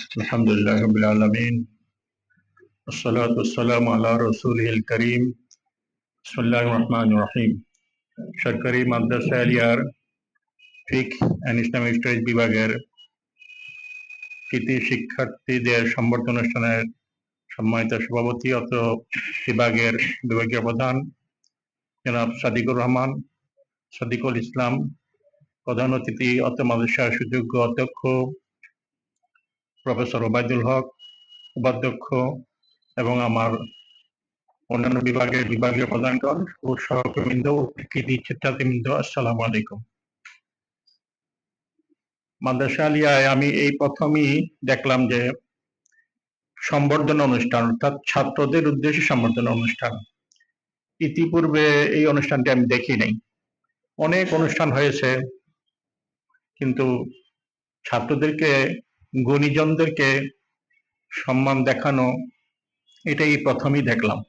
الحمد لله رب العالمين والصلاة والسلام على رسوله الكريم بسم الله الرحمن الرحيم সরকারি মাদ্রাসা এলিয়ার ফিক and Islamic studies বিভাগের কৃতি শিক্ষার্থীদের সম্বর্ধনা অনুষ্ঠানের সম্মানিত সভাপতি অত বিভাগের বিভাগীয় প্রধান জনাব সাদিকুর রহমান সাদিকুল ইসলাম প্রধান অতিথি অত মাদ্রাসার সুযোগ্য অধ্যক্ষ প্রফেসর ওবায়দুল হক, উপাধ্যক্ষ এবং আমার অন্যান্য বিভাগের বিভাগীয় প্রধানগণ ও সহকর্মীবৃন্দ ও কৃতি শিক্ষার্থীবৃন্দ আসসালামু আলাইকুম। মাদ্রাসা আলিয়ায় আমি এই প্রথমই দেখলাম যে সম্বর্ধনা অনুষ্ঠান, অর্থাৎ ছাত্রদের উদ্দেশ্যে সম্বর্ধনা অনুষ্ঠান। ইতিপূর্বে এই অনুষ্ঠানটি আমি দেখি নাই। অনেক অনুষ্ঠান হয়েছে, কিন্তু ছাত্রদেরকে গুণীজনদেরকে সম্মান দেখানো, এটাই প্রথমেই দেখলাম।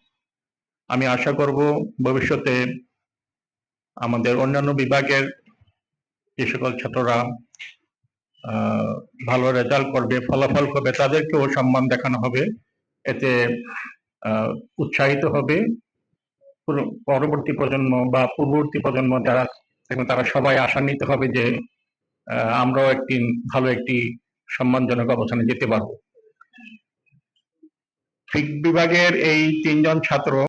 আমি আশা করব ভবিষ্যতে আমাদের অন্যান্য বিভাগের যে সকল ছাত্ররা ভালো রেজাল্ট করবে, ফলাফল করবে, তাদেরকেও সম্মান দেখানো হবে। এতে উৎসাহিত হবে। পরবর্তী প্রজন্ম বা পূর্ববর্তী প্রজন্ম যারা তারা সবাই আশান্বিত হবে যে আমরাও একটি, ভালো একটি সম্মানজনক অবস্থানে যেতে পারব। ফিক বিভাগের এই তিনজন ছাত্র